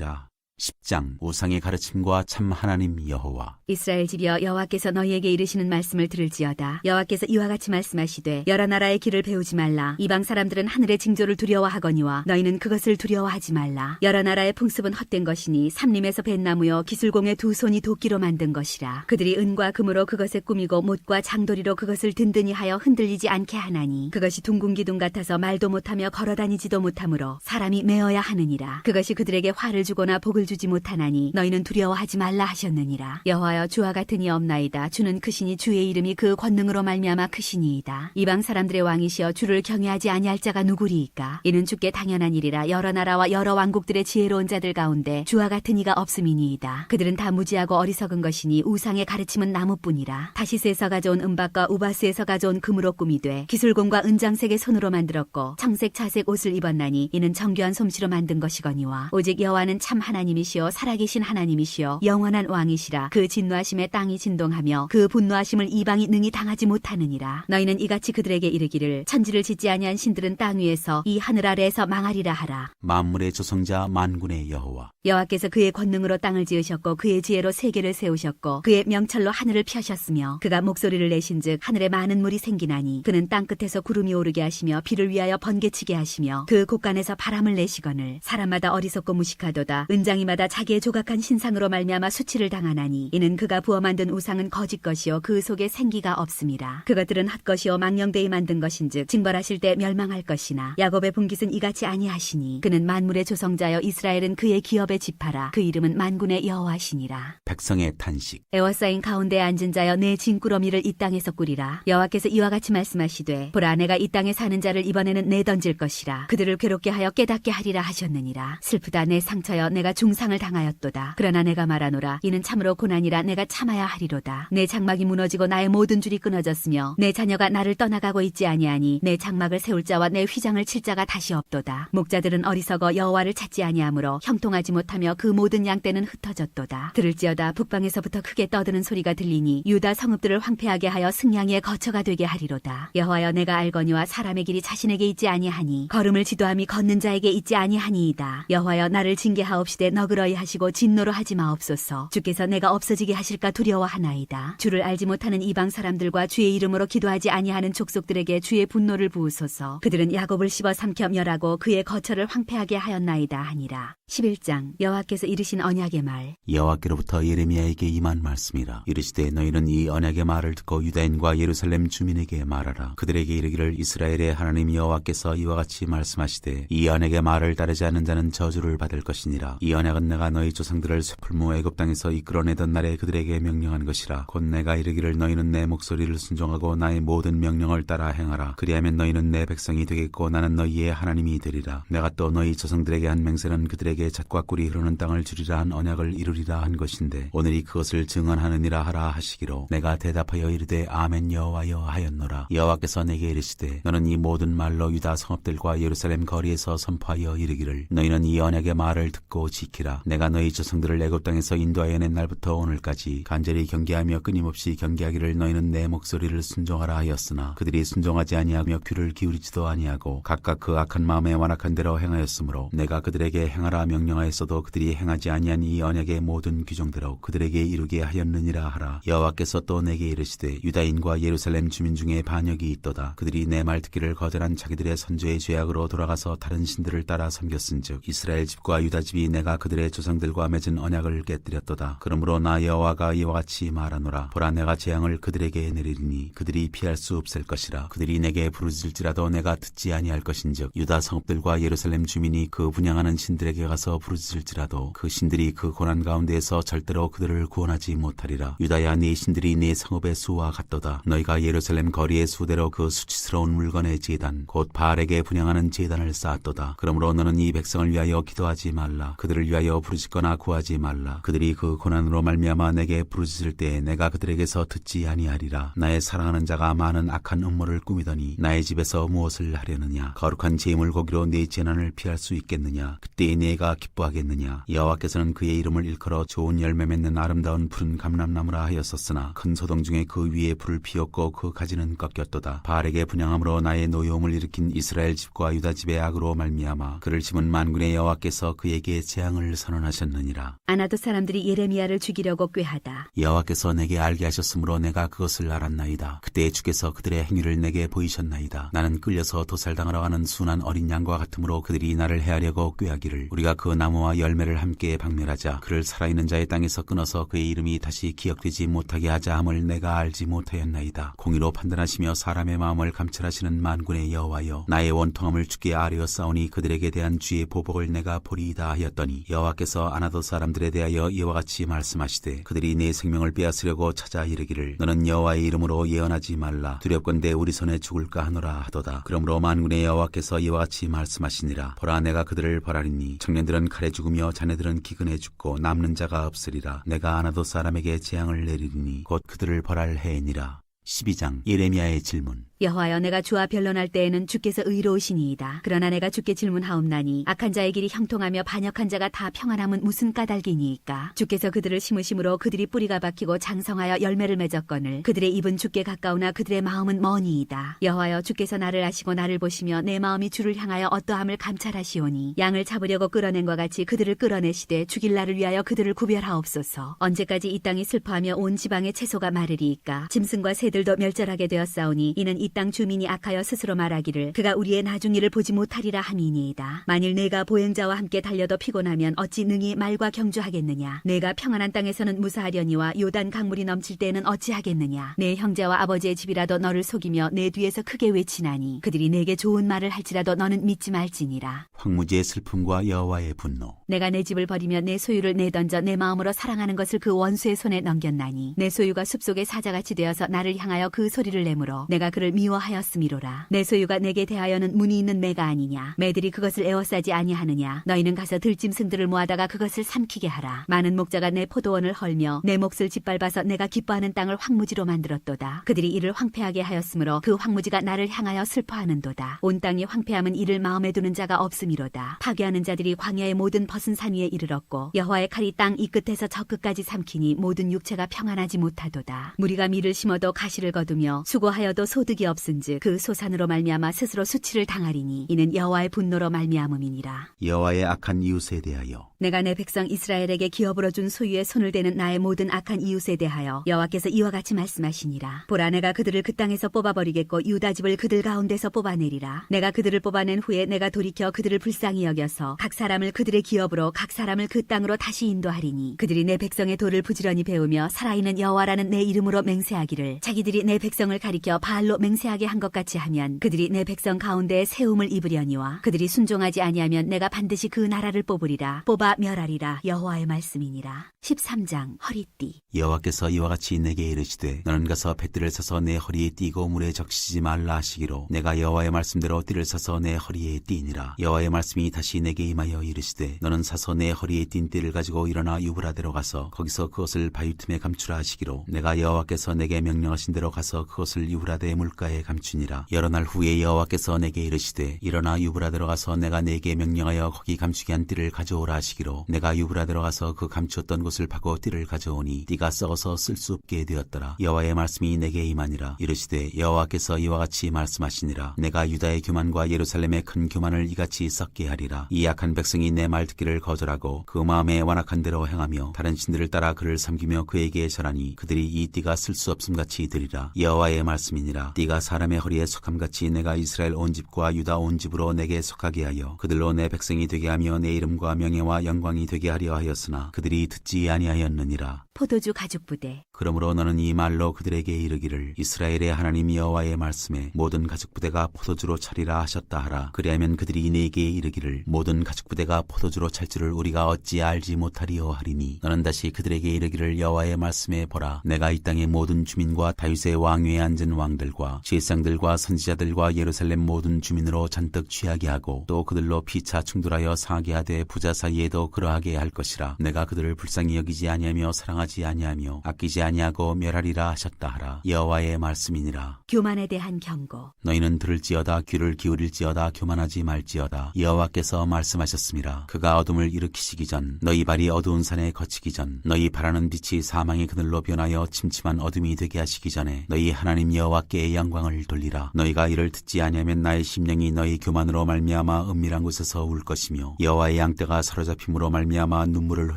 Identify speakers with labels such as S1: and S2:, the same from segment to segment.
S1: 이라 10장 우상의 가르침과 참 하나님 여호와.
S2: 이스라엘 집이여 여호와께서 너희에게 이르시는 말씀을 들을지어다. 여호와께서 이와 같이 말씀하시되 여러 나라의 길을 배우지 말라. 이방 사람들은 하늘의 징조를 두려워하거니와 너희는 그것을 두려워하지 말라. 여러 나라의 풍습은 헛된 것이니 삼림에서 벤 나무여 기술공의 두 손이 도끼로 만든 것이라. 그들이 은과 금으로 그것에 꾸미고 못과 장도리로 그것을 든든히 하여 흔들리지 않게 하나니 그것이 둥근 기둥 같아서 말도 못하며 걸어다니지도 못하므로 사람이 메어야 하느니라. 그것이 그들에게 화를 주거나 복을 주지 못하나니 너희는 두려워하지 말라 하셨느니라. 여호와여 주와 같으니 없나이다. 주는 크시니 주의 이름이 그 권능으로 말미암아 크시니이다. 이방 사람들의 왕이시여 주를 경외하지 아니할 자가 누구리이까? 이는 주께 당연한 일이라 여러 나라와 여러 왕국들의 지혜로운 자들 가운데 주와 같은 이가 없음이니이다. 그들은 다 무지하고 어리석은 것이니 우상의 가르침은 나무뿐이라. 다시스에서 가져온 은박과 우바스에서 가져온 금으로 꾸미 되 기술공과 은장색의 손으로 만들었고 청색 차색 옷을 입었나니 이는 정교한 솜씨로 만든 것이거니와 오직 여호와는 참 하나님이 시여 살아계신 하나님이시여 영원한 왕이시라. 그 진노하심에 땅이 진동하며 그 분노하심을 이방이 능히 당하지 못하느니라. 너희는 이같이 그들에게 이르기를 천지를 짓지 아니한 신들은 땅 위에서 이 하늘 아래에서 망하리라 하라.
S1: 만물의 조성자 만군의 여호와.
S2: 여호와께서 그의 권능으로 땅을 지으셨고 그의 지혜로 세계를 세우셨고 그의 명철로 하늘을 펴셨으며 그가 목소리를 내신즉 하늘에 많은 물이 생기나니 그는 땅 끝에서 구름이 오르게 하시며 비를 위하여 번개치게 하시며 그 곳간에서 바람을 내시거늘 사람마다 어리석고 무식하도다. 은장이 마다 자기의 조각한 신상으로 말미암아 수치를 당하나니 이는 그가 부어 만든 우상은 거짓 것이요 그 속에 생기가 없습니다. 그것들은 헛것이요 망령되이 만든 것인즉 징벌하실 때 멸망할 것이나 야곱의 분깃은 이같이 아니하시니 그는 만물의 조성자여 이스라엘은 그의 기업의 지파라. 그 이름은 만군의 여호와시니라.
S1: 백성의 탄식.
S2: 에워싸인 가운데 앉은 자여 내 진꾸러미를 이 땅에서 꾸리라. 여호와께서 이와 같이 말씀하시되 보라 내가 이 땅에 사는 자를 이번에는 내던질 것이라. 그들을 괴롭게 하여 깨닫게 하리라 하셨느니라. 슬프다 내 상처여 내가 중 상을 당하였도다. 그러나 내가 말하노라. 이는 참으로 고난이라 내가 참아야 하리로다. 내 장막이 무너지고 나의 모든 줄이 끊어졌으며 내 자녀가 나를 떠나가고 있지 아니하니 내 장막을 세울 자와 내 휘장을 칠 자가 다시 없도다. 목자들은 어리석어 여호와를 찾지 아니하므로 형통하지 못하며 그 모든 양떼는 흩어졌도다. 들을지어다 북방에서부터 크게 떠드는 소리가 들리니 유다 성읍들을 황폐하게 하여 승냥이의 거처가 되게 하리로다. 여호와여 내가 알거니와 사람의 길이 자신에게 있지 아니하니 걸음을 지도함이 걷는 자에게 있지 아니하니이다. 여호와여 나를 징계하옵시되 너그러이 하시고 진노로 하지 마옵소서. 주께서 내가 없어지게 하실까 두려워하나이다. 주를 알지 못하는 이방 사람들과 주의 이름으로 기도하지 아니하는 족속들에게 주의 분노를 부으소서. 그들은 야곱을 씹어 삼켜 멸하고 그의 거처를 황폐하게 하였나이다 하니라. 11장 여호와께서 이르신 언약의 말.
S1: 여호와께로부터 예레미야에게 임한 말씀이라. 이르시되 너희는 이 언약의 말을 듣고 유다인과 예루살렘 주민에게 말하라. 그들에게 이르기를 이스라엘의 하나님 여호와께서 이와 같이 말씀하시되 이 언약의 말을 따르지 않는 자는 저주를 받을 것이니라. 이 언약 은 내가 너희 조상들을 쇠풀무 애굽 땅에서 이끌어내던 날에 그들에게 명령한 것이라. 곧 내가 이르기를 너희는 내 목소리를 순종하고 나의 모든 명령을 따라 행하라. 그리하면 너희는 내 백성이 되겠고 나는 너희의 하나님이 되리라. 내가 또 너희 조상들에게 한 맹세는 그들에게 잣과 꿀이 흐르는 땅을 주리라 한 언약을 이루리라 한 것인데 오늘이 그것을 증언하느니라 하라 하시기로 내가 대답하여 이르되 아멘 여호와여 하였노라. 여호와께서 내게 이르시되 너는 이 모든 말로 유다 성읍들과 예루살렘 거리에서 선포하여 이르기를 너희는 이 언약의 말을 듣고 지키 라. 내가 너희 조상들을 애굽 땅에서 인도하여 낸 날부터 오늘까지 간절히 경계하며 끊임없이 경계하기를 너희는 내 목소리를 순종하라 하였으나 그들이 순종하지 아니하며 귀를 기울이지도 아니하고 각각 그 악한 마음에 완악한 대로 행하였으므로 내가 그들에게 행하라 명령하였어도 그들이 행하지 아니한 이 언약의 모든 규정대로 그들에게 이루게 하였느니라 하라. 여호와께서 또 내게 이르시되 유다인과 예루살렘 주민 중에 반역이 있도다. 그들이 내 말 듣기를 거절한 자기들의 선조의 죄악으로 돌아가서 다른 신들을 따라 섬겼은즉 이스라엘 집과 유다 집이 내가 그 들의 조상들과 맺은 언약을 깨뜨렸도다. 그러므로 나 여호와가 이와 같이 말하노라. 보라 내가 재앙을 그들에게 내리리니 그들이 피할 수 없을 것이라. 그들이 내게 부르짖을지라도 내가 듣지 아니할 것인즉 유다 성읍들과 예루살렘 주민이 그 분양하는 신들에게 가서 부르짖을지라도 그 신들이 그 고난 가운데에서 절대로 그들을 구원하지 못하리라. 유다야 네 신들이 네 성읍의 수와 같도다. 너희가 예루살렘 거리의 수대로 그 수치스러운 물건의 제단 곧 바알에게 분양하는 제단을 쌓았도다. 그러므로 너는 이 백성을 위하여 기도하지 말라. 그들을 위하여 부르짖거나 구하지 말라. 그들이 그 고난으로 말미암아 내게 부르짖을 때 내가 그들에게서 듣지 아니하리라. 나의 사랑하는 자가 많은 악한 음모를 꾸미더니 나의 집에서 무엇을 하려느냐? 거룩한 제물 고기로 네 재난을 피할 수 있겠느냐? 그때 네가 기뻐하겠느냐? 여호와께서는 그의 이름을 일컬어 좋은 열매 맺는 아름다운 푸른 감람나무라 하였었으나 큰 소동 중에 그 위에 불을 피웠고 그 가지는 꺾였도다. 바알에게 분양함으로 나의 노여움을 일으킨 이스라엘 집과 유다 집의 악으로 말미암아 그를 심은 만군의 여호와께서 그에게 재앙을 죽임을 선언하셨느니라.
S2: 아나도 사람들이 예레미야를 죽이려고 꾀하다.
S1: 여호와께서 내게 알게 하셨으므로 내가 그것을 알았나이다. 그때 주께서 그들의 행위를 내게 보이셨나이다. 나는 끌려서 도살당하러 가는 순한 어린 양과 같으므로 그들이 나를 해하려고 꾀하기를 우리가 그 나무와 열매를 함께 박멸하자 그를 살아있는 자의 땅에서 끊어서 그의 이름이 다시 기억되지 못하게 하자 함을 내가 알지 못하였나이다. 공의로 판단하시며 사람의 마음을 감찰하시는 만군의 여호와여 나의 원통함을 주께 아뢰어 싸우니 그들에게 대한 주의 보복을 내가 보리이다 하였더니 여 호와께서 아나도 사람들에 대하여 이와 같이 말씀하시되 그들이 내 생명을 빼앗으려고 찾아 이르기를 너는 여호와의 이름으로 예언하지 말라. 두렵건대 우리 손에 죽을까 하노라 하도다. 그러므로 만군의 여호와께서 이와 같이 말씀하시니라. 보라 내가 그들을 벌하리니 청년들은 칼에 죽으며 자네들은 기근에 죽고 남는 자가 없으리라. 내가 아나도 사람에게 재앙을 내리리니 곧 그들을 벌할 해이니라 12장 예레미야의 질문
S2: 여호와여 내가 주와 변론할 때에는 주께서 의로우시니이다. 그러나 내가 주께 질문하옵나니 악한 자의 길이 형통하며 반역한 자가 다 평안함은 무슨 까닭이니이까? 주께서 그들을 심으심으로 그들이 뿌리가 박히고 장성하여 열매를 맺었거늘 그들의 입은 주께 가까우나 그들의 마음은 머니이다. 여호와여 주께서 나를 아시고 나를 보시며 내 마음이 주를 향하여 어떠함을 감찰하시오니 양을 잡으려고 끌어낸과 같이 그들을 끌어내시되 죽일 날을 위하여 그들을 구별하옵소서. 언제까지 이 땅이 슬퍼하며 온 지방의 채소가 마르리이까? 짐승과 새 들도 멸절하게 되었사오니 이는 이 땅 주민이 악하여 스스로 말하기를 그가 우리의 나중 일을 보지 못하리라 함이니이다. 만일 내가 보행자와 함께 달려도 피곤하면 어찌 능히 말과 경주하겠느냐? 내가 평안한 땅에서는 무사하려니와 요단 강물이 넘칠 때에는 어찌하겠느냐? 내 형제와 아버지의 집이라도 너를 속이며 내 뒤에서 크게 외치나니 그들이 내게 좋은 말을 할지라도 너는 믿지 말지니라.
S1: 황무지의 슬픔과 여호와의 분노
S2: 내가 내 집을 버리며 내 소유를 내던져 내 마음으로 사랑하는 것을 그 원수의 손에 넘겼나니 내 소유가 숲속의 사자같이 되어서 나를 향하여 그 소리를 내물어 내가 그를 미워하였음이로라. 내 소유가 내게 대하여는 문이 있는 매가 아니냐. 매들이 그것을 에워싸지 아니하느냐. 너희는 가서 들짐승들을 모아다가 그것을 삼키게 하라. 많은 목자가 내 포도원을 헐며 내 몫을 짓밟아서 내가 기뻐하는 땅을 황무지로 만들었도다. 그들이 이를 황폐하게 하였으므로 그 황무지가 나를 향하여 슬퍼하는도다. 온 땅이 황폐함은 이를 마음에 두는 자가 없음이로다. 파괴하는 자들이 광야의 모든 벗은 산 위에 이르렀고 여호와의 칼이 땅 이 끝에서 저 끝까지 삼키니 모든 육체가 평안하지 못하도다. 무리가 밀을 심어도 가시 를 거두며 수고하여도 소득이 없은즉 그 소산으로 말미암아 스스로 수치를 당하리니 이는 여호와의 분노로 말미암음이니라
S1: 여호와의 악한 이웃에 대하여
S2: 내가 내 백성 이스라엘에게 기업으로 준 소유에 손을 대는 나의 모든 악한 이웃에 대하여 여호와께서 이와 같이 말씀하시니라. 보라 내가 그들을 그 땅에서 뽑아버리겠고 유다 집을 그들 가운데서 뽑아내리라. 내가 그들을 뽑아낸 후에 내가 돌이켜 그들을 불쌍히 여겨서 각 사람을 그들의 기업으로 각 사람을 그 땅으로 다시 인도하리니 그들이 내 백성의 도를 부지런히 배우며 살아있는 여호와라는 내 이름으로 맹세하기를 자기 들이 내 백성을 가리켜 바알로 맹세하게 한 것 같이 하면 그들이 내 백성 가운데에 세움을 입으려니와 그들이 순종하지 아니하면 내가 반드시 그 나라를 뽑으리라. 뽑아 멸하리라. 여호와의 말씀이니라. 13장 허리띠.
S1: 여호와께서 이와 같이 내게 이르시되 너는 가서 뱃띠를 사서 내 허리에 띠고 물에 적시지 말라 하시기로 내가 여호와의 말씀대로 띠를 사서 내 허리에 띠니라. 여호와의 말씀이 다시 내게 임하여 이르시되 너는 사서 내 허리에 띈 띠를 가지고 일어나 유브라데로 가서 거기서 그것을 바위 틈에 감추라 하시기로 내가 여호와께서 내게 명령하신 대로 가서 그것을 유브라데 물가에 감추니라. 여러 날 후에 여호와께서 내게 이르시되 일어나 유브라데로 가서 내가 내게 명령하여 거기 감추게 한 띠를 가져오라 하시기로. 내가 유브라데로 가서 그 감추었던 곳을 파고 띠를 가져오니 띠가 썩어서 쓸 수 없게 되었더라. 여호와의 말씀이 내게 임하니라. 이르시되 여호와께서 이와 같이 말씀하시니라. 내가 유다의 교만과 예루살렘의 큰 교만을 이같이 썩게 하리라. 이 약한 백성이 내 말 듣기를 거절하고 그 마음에 완악한 대로 행하며 다른 신들을 따라 그를 섬기며 그에게 절하니 그들이 이 띠가 쓸 수 없음 같이 되리라 여호와의 말씀이니라. 띠가 사람의 허리에 속함 같이 내가 이스라엘 온 집과 유다 온 집으로 내게 속하게 하여 그들로 내 백성이 되게 하며 내 이름과 명예와 영광이 되게 하려 하였으나 그들이 듣지 아니하였느니라.
S2: 포도주 가죽 부대.
S1: 그러므로 너는 이 말로 그들에게 이르기를 이스라엘의 하나님 여호와의 말씀에 모든 가죽 부대가 포도주로 차리라 하셨다 하라. 그리하면 그들이 내게 이르기를 모든 가죽 부대가 포도주로 찰 줄을 우리가 어찌 알지 못하리요 하리니 너는 다시 그들에게 이르기를 여호와의 말씀에 보라. 내가 이 땅의 모든 주민과 다윗 의 왕위에 앉은 왕들과 제상들과 선지자들과 예루살렘 모든 주민으로 잔뜩 취하게 하고 또 그들로 피차 충돌하여 상하게 하되 부자 사이에도 그러하게 할 것이라. 내가 그들을 불쌍히 여기지 아니하며 사랑하지 아니하며 아끼지 아니하고 멸하리라 하셨다 하라. 여호와의 말씀이니라.
S2: 교만에 대한 경고.
S1: 너희는 들을지어다 귀를 기울일지어다 교만하지 말지어다. 여호와께서 말씀하셨습니다. 그가 어둠을 일으키시기 전 너희 발이 어두운 산에 거치기 전 너희 바라는 빛이 사망의 그늘로 변하여 침침한 어둠이 되게 하시기 전 전에 너희 하나님 여호와께 영광을 돌리라. 너희가 이를 듣지 아니하면 나의 심령이 너희 교만으로 말미암아 은밀한 곳에서 울 것이며 여호와의 양떼가 사로잡힘으로 말미암아 눈물을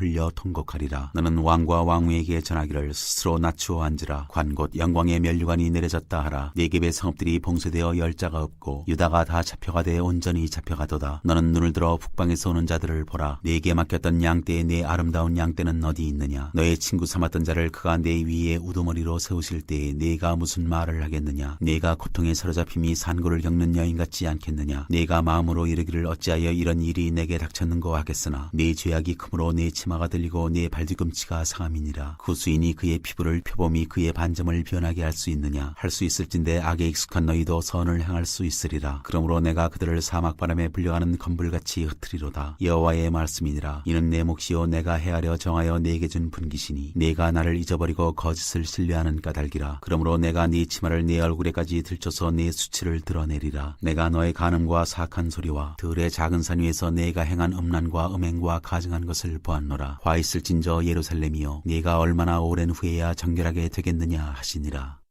S1: 흘려 통곡하리라. 너는 왕과 왕후에게 전하기를 스스로 낮추어 앉으라. 관곧 영광의 멸류관이 내려졌다 하라. 네겝의 성읍들이 봉쇄되어 열자가 없고 유다가 다 잡혀가되 온전히 잡혀가도다. 너는 눈을 들어 북방에서 오는 자들을 보라. 네게 맡겼던 양떼의 네 아름다운 양떼는 어디 있느냐? 너의 친구 삼았던 자를 그가 내 위에 우두머리로 세우실 때에 네가 무슨 말을 하겠느냐? 네가 고통에 사로잡힘이 산고를 겪는 여인 같지 않겠느냐? 네가 마음으로 이르기를 어찌하여 이런 일이 내게 닥쳤는고 하겠으나? 네 죄악이 크므로 네 치마가 들리고 네 발뒤꿈치가 상함이니라. 그 수인이 그의 피부를 표범이 그의 반점을 변하게 할 수 있느냐? 할 수 있을진데 악에 익숙한 너희도 선을 향할 수 있으리라. 그러므로 내가 그들을 사막 바람에 불려가는 건불같이 흩트리로다. 여호와의 말씀이니라. 이는 내 몫이요 내가 헤아려 정하여 내게 준 분기시니 내가 나를 잊어버리고 거짓을 신뢰하는 까닭이라 그러므로 내가 네 치마를 네 얼굴에까지 들춰서 네 수치를 드러내리라. 내가 너의 간음과 사악한 소리와 들의 작은 산 위에서 내가 행한 음란과 음행과 가증한 것을 보았노라. 화 있을진저 예루살렘이여 네가 얼마나 오랜 후에야 정결하게 되겠느냐 하시니라